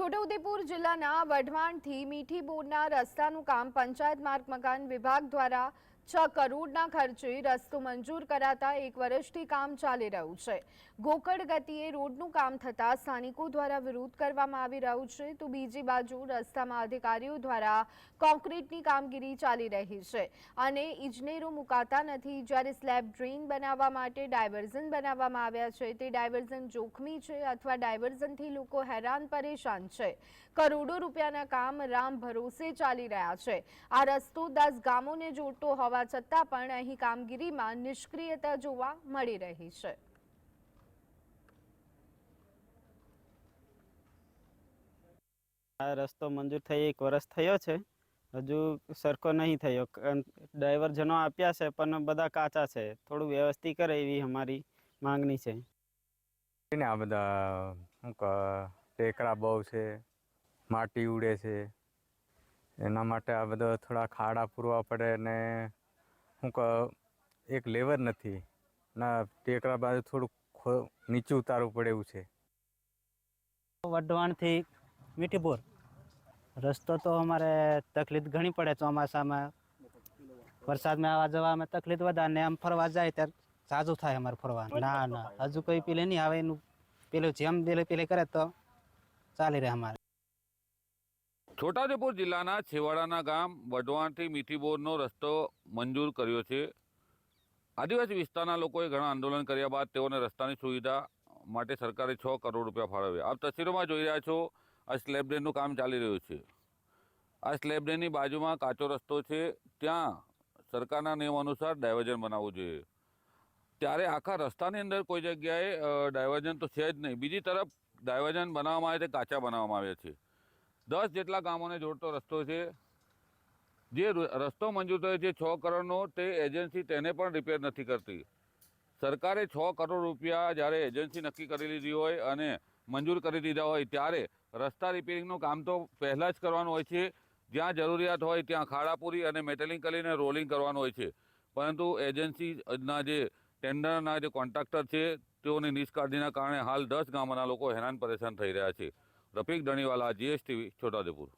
છોટાઉદેપુર જિલ્લાના વઢવાણથી મીઠી બોરના રસ્તાનું કામ પંચાયત માર્ગ મકાન વિભાગ દ્વારા છ કરોડના ખર્ચે રસ્તો મંજૂર કરાતા એક વર્ષથી કામ ચાલી રહ્યું છે. ગોકળ ગતિએ રોડનું કામ થતાં સ્થાનિકો દ્વારા વિરોધ કરવામાં આવી રહ્યું છે. તો બીજી બાજુ રસ્તામાં અધિકારીઓ દ્વારા કોન્ક્રીટની કામગીરી ચાલી રહી છે અને ઇજનેરો મુકાતા નથી. જ્યારે સ્લેબ ડ્રેન બનાવવા માટે ડાયવર્ઝન બનાવવામાં આવ્યા છે, તે ડાયવર્ઝન જોખમી છે અથવા ડાયવર્ઝનથી લોકો હેરાન પરેશાન છે? કરોડો રૂપિયાના કામ રામ ભરોસે ચાલી રહ્યા છે. આ રસ્તો દસ ગામોને જોડતો હોવા છતાં પણ અહીં કામગીરીમાં નિષ્ક્રિયતા જોવા મળી રહી છે. આ રસ્તો મંજૂર થઈ એક વર્ષ થયો છે. હજુ સરખો નહીં થયો. કન- આપ્યા છે પણ બધા કાચા છે. થોડું વ્યવસ્થિત કરે એવી અમારી માંગણી છે. ને આ બધા શું ટેકરા બહુ છે માટી ઉડે છે. એના માટે આ બધા થોડા ખાડા પૂરવા પડે ને કહે એક લેવર નથી. ના, ટેકરા બાજુ થોડુંક નીચું ઉતારવું પડે એવું છે. વઢવાણથી મીઠીપુર. રસ્તો તો અમારે તકલીફ ઘણી પડે ચોમાસામાં. વરસાદમાં આવવા જવામાં તકલીફ વધારે ને આમ ફરવા જાય ત્યારે સાજું થાય અમારે ફરવાનું. ના ના, હજુ કોઈ પેલે નહીં આવે એનું. પેલું જેમ પેલે પેલે કરે તો ચાલી રહે અમારે. છોટાઉદેપુર જિલ્લાના છેવાડાના ગામ વઢવાણથી મીઠીબોરનો રસ્તો મંજૂર કર્યો છે. આદિવાસી વિસ્તારના લોકોએ ઘણા આંદોલન કર્યા બાદ તેઓને રસ્તાની સુવિધા માટે સરકારે છ કરોડ રૂપિયા ફાળવ્યા. આપ તસવીરોમાં જોઈ રહ્યા છો, આ સ્લેબ ડ્રેનનું કામ ચાલી રહ્યું છે. આ સ્લેબ ડ્રેનની બાજુમાં કાચો રસ્તો છે. ત્યાં સરકારના નિયમ અનુસાર ડાયવર્ઝન બનાવવું જોઈએ. ત્યારે આખા રસ્તાની અંદર કોઈ જગ્યાએ ડાયવર્જન તો છે જ નહીં. બીજી તરફ ડાયવર્ઝન બનાવવામાં આવે તે કાચા બનાવવામાં આવ્યા છે. દસ જેટલા ગામોને જોડતો રસ્તો છે. જે રસ્તો મંજૂર થયો છે છ કરોડનો, તે એજન્સી તેને પણ રિપેર નથી કરતી. સરકારે છ કરોડ રૂપિયા જ્યારે એજન્સી નક્કી કરી લીધી હોય અને મંજૂર કરી દીધા હોય, ત્યારે રસ્તા રિપેરિંગનું કામ તો પહેલાં જ કરવાનું હોય છે. જ્યાં જરૂરિયાત હોય ત્યાં ખાડાપૂરી અને મેટલિંગ કરીને રોલિંગ કરવાનું હોય છે. પરંતુ એજન્સીના જે ટેન્ડરના જે કોન્ટ્રાક્ટર છે, તેઓની નિષ્કાળજીના કારણે હાલ દસ ગામના લોકો હેરાન પરેશાન થઈ રહ્યા છે. રફીક ધણીવાલા જીએસટીવી છોટાઉદેપુર.